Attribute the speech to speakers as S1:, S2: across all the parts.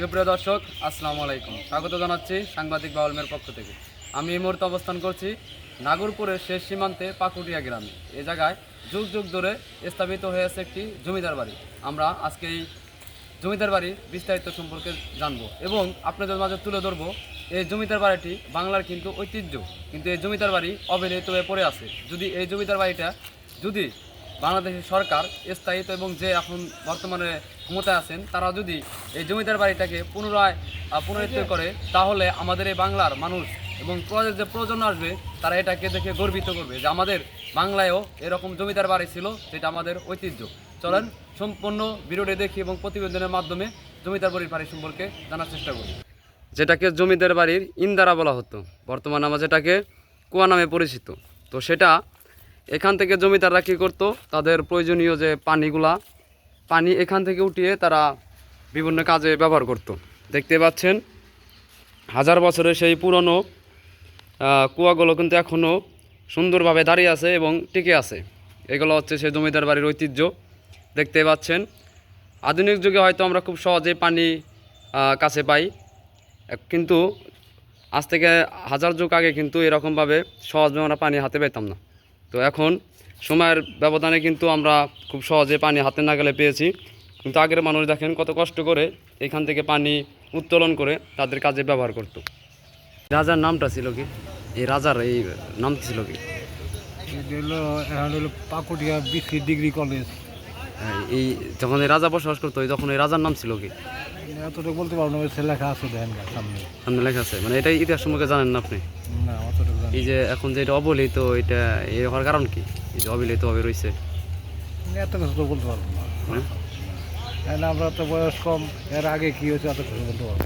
S1: সুপ্রিয় দর্শক, আসসালামু আলাইকুম। স্বাগত জানাচ্ছি সাংবাদিক বাউলমের পক্ষ থেকে। আমি এই মুহূর্তে অবস্থান করছি নাগরপুরের শেষ সীমান্তে পাকুটিয়া গ্রামে। এ জায়গায় যুগ যুগ ধরে স্থাপিত হয়েছে একটি জমিদার বাড়ি। আমরা আজকে এই জমিদার বাড়ির বিস্তারিত সম্পর্কে জানব এবং আপনাদের মাঝে তুলে ধরবো এই জমিদার বাড়িটি বাংলার কিন্তু ঐতিহ্য। কিন্তু এই জমিদার বাড়ি অবহেলিত হয়ে পড়ে আছে। যদি এই জমিদার বাড়িটা যদি বাংলাদেশের সরকার স্থায়িত এবং যে এখন বর্তমানে ক্ষমতায় আছেন, তারা যদি এই জমিদার বাড়িটাকে পুনরায় পুনরুদ্ধার করে, তাহলে আমাদের এই বাংলার মানুষ এবং যে প্রজন্ম আসবে, তারা এটাকে দেখে গর্বিত করবে যে আমাদের বাংলায়ও এরকম জমিদার বাড়ি ছিল, যেটা আমাদের ঐতিহ্য। চলেন, সম্পূর্ণ ভিডিওটি দেখি এবং প্রতিবেদনের মাধ্যমে জমিদার বাড়ির বাড়ি সম্পর্কে জানার চেষ্টা করি। যেটাকে জমিদার বাড়ির ইন্দারা বলা হতো। বর্তমানে আমরা যেটাকে কুয়া নামে পরিচিত। তো সেটা এখান থেকে জমিদাররা কী করতো? তাদের প্রয়োজনীয় যে পানিগুলা, পানি এখান থেকে উঠিয়ে তারা বিভিন্ন কাজে ব্যবহার করত। দেখতে পাচ্ছেন, হাজার বছরের সেই পুরনো কুয়াগুলো কিন্তু এখনও সুন্দরভাবে দাঁড়িয়ে আছে এবং টিকে আছে। এগুলো হচ্ছে সেই জমিদার বাড়ির ঐতিহ্য। দেখতে পাচ্ছেন, আধুনিক যুগে হয়তো আমরা খুব সহজে পানি কাছে পাই। কিন্তু আজ থেকে হাজার যুগ আগে কিন্তু এরকমভাবে সহজভাবে আমরা পানি হাতে পেতাম না। তো এখন সময়ের ব্যবধানে কিন্তু আমরা খুব সহজে পানি হাতে না গেলে পেয়েছি। কিন্তু আগের মানুষ দেখেন কত কষ্ট করে এখান থেকে পানি উত্তোলন করে তাদের কাজে ব্যবহার করত। রাজার নামটা ছিল কি? এই রাজার এই নাম ছিল কি?
S2: Pakutia BC degree college.
S1: এই যখন এই রাজা বসবাস করতো তখন এই রাজার নাম ছিল কি?
S2: এতটুকু বলতে পারব না লেখা আছে দেখেন সামনে।
S1: সামনে লেখা আছে। মানে এটা ইতিহাস সম্পর্কে জানেন না আপনি?
S2: না অতটুকু জানি
S1: এই যে এখন যে এটা অবহেলিত এটা এর হওয়ার কারণ কি? এই যে অবহেলিতভাবে রয়েছে
S2: না, এত কিছু তো বলতে পারব না।
S1: হ্যাঁ?
S2: আমরা তো বয়স কম এর আগে কি হয়েছে এত কিছু বলতে পারব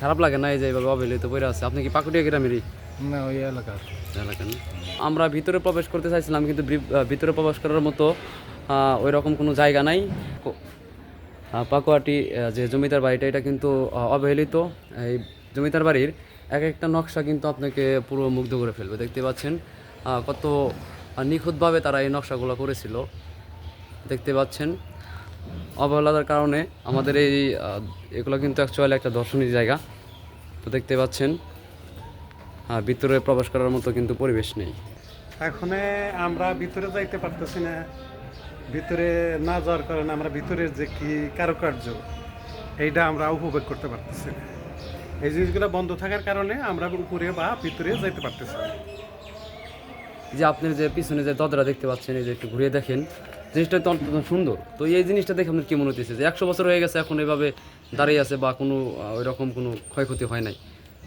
S1: খারাপ লাগে না এই যে এইভাবে অবহেলিত পড়ে আছে? আপনি কি পাকুটিয়া গ্রামেরই?
S2: না ওই এলাকা
S1: এলাকা না? আমরা ভিতরে প্রবেশ করতে চাইছিলাম কিন্তু ভিতরে প্রবেশ করার মতো ওই রকম কোনো জায়গা নাই। পাকুয়াটি যে জমিদার বাড়িটা এটা কিন্তু অবহেলিত। এই জমিদার বাড়ির এক একটা নকশা কিন্তু আপনাকে পুরো মুগ্ধ করে ফেলবে, দেখতে পাচ্ছেন? কত নিখুঁতভাবে তারা এই নকশাগুলো করেছিল, দেখতে পাচ্ছেন? অবহেলার কারণে আমাদের এই এগুলো কিন্তু অ্যাকচুয়ালি একটা দর্শনীয় জায়গা, তো দেখতে পাচ্ছেন? ভিতরে প্রবেশ করার মতো কিন্তু পরিবেশ নেই।
S3: এখন আমরা ভিতরে যাইতে পারতেছি না, ভিতরে না যাওয়ার কারণে আমরা ভিতরের যে কি কারুকার্য, এইটা আমরা উপভোগ করতে পারতেছি না। এই জিনিসগুলো বন্ধ থাকার কারণে আমরা উপরে বা ভিতরে যাইতে পারতেছি
S1: যে আপনি যে পিছনে যে দদরা দেখতে পাচ্ছেন এই যে একটু ঘুরিয়ে দেখেন জিনিসটা তো অত্যন্ত সুন্দর। তো এই জিনিসটা দেখে আপনার কি মনে হতেছে যে একশো বছর হয়ে গেছে এখন এভাবে দাঁড়িয়ে আছে বা কোনো ওই রকম কোনো ক্ষয়ক্ষতি হয় নাই?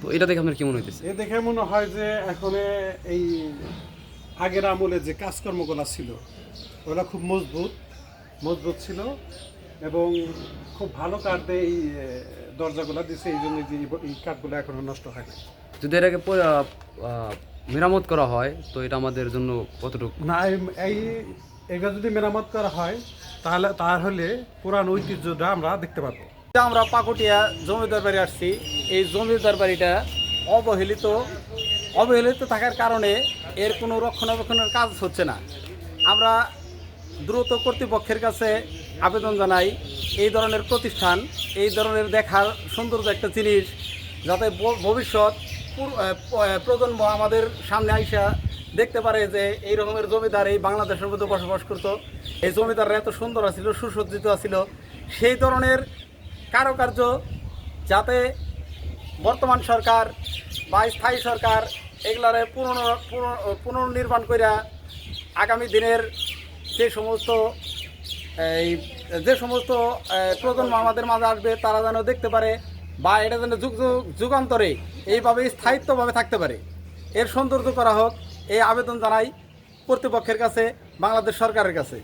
S1: তো এটা দেখে আপনার কি মনে হইতেছে?
S3: এ দেখে মনে হয় যে এখন এই আগের আমলে যে কাজকর্মগুলো ছিল ওগুলো খুব মজবুত মজবুত ছিল। এবং খুব ভালো কাঠ দিয়ে এই দরজাগুলো দিছে এই জন্য যে এই- কাঠগুলো এখনও নষ্ট হয় না
S1: যদি এটাকে মেরামত করা হয় তো এটা আমাদের জন্য কতটুকু?
S3: না এই- এই এগুলো যদি মেরামত করা হয় তাহলে তাহলে পুরান ঐতিহ্যটা আমরা দেখতে পাবো
S4: আমরা পাকুটিয়া জমিদার বাড়ি আসছি এই জমিদার বাড়িটা অবহেলিত অবহেলিত থাকার কারণে এর কোনো রক্ষণাবেক্ষণের কাজ হচ্ছে না। আমরা দ্রুত কর্তৃপক্ষের কাছে আবেদন জানাই। এই ধরনের প্রতিষ্ঠান, এই ধরনের দেখার সৌন্দর্য একটা জিনিস যাতে ভবিষ্যৎ প্রজন্ম আমাদের সামনে আইসা দেখতে পারে যে এই রকমের জমিদার এই বাংলাদেশের মধ্যে বসবাস করতো। এই জমিদাররা এত সুন্দর আছিল, সুসজ্জিত আছিল। সেই ধরনের কারুকার্য যাতে বর্তমান সরকার বা স্থায়ী সরকার এগুলারে পুনর পুনর- পুনর্নির্মাণ কইরা আগামী দিনের যে সমস্ত, এই, যে সমস্ত প্রজন্ম আমাদের মাঝে আসবে, তারা যেন দেখতে পারে বা এটা যেন যুগ যুগ, যুগান্তরে এইভাবে স্থায়িত্বভাবে থাকতে পারে। এর সৌন্দর্য করা হোক, এই আবেদন জানাই কর্তৃপক্ষের কাছে, বাংলাদেশ সরকারের কাছে।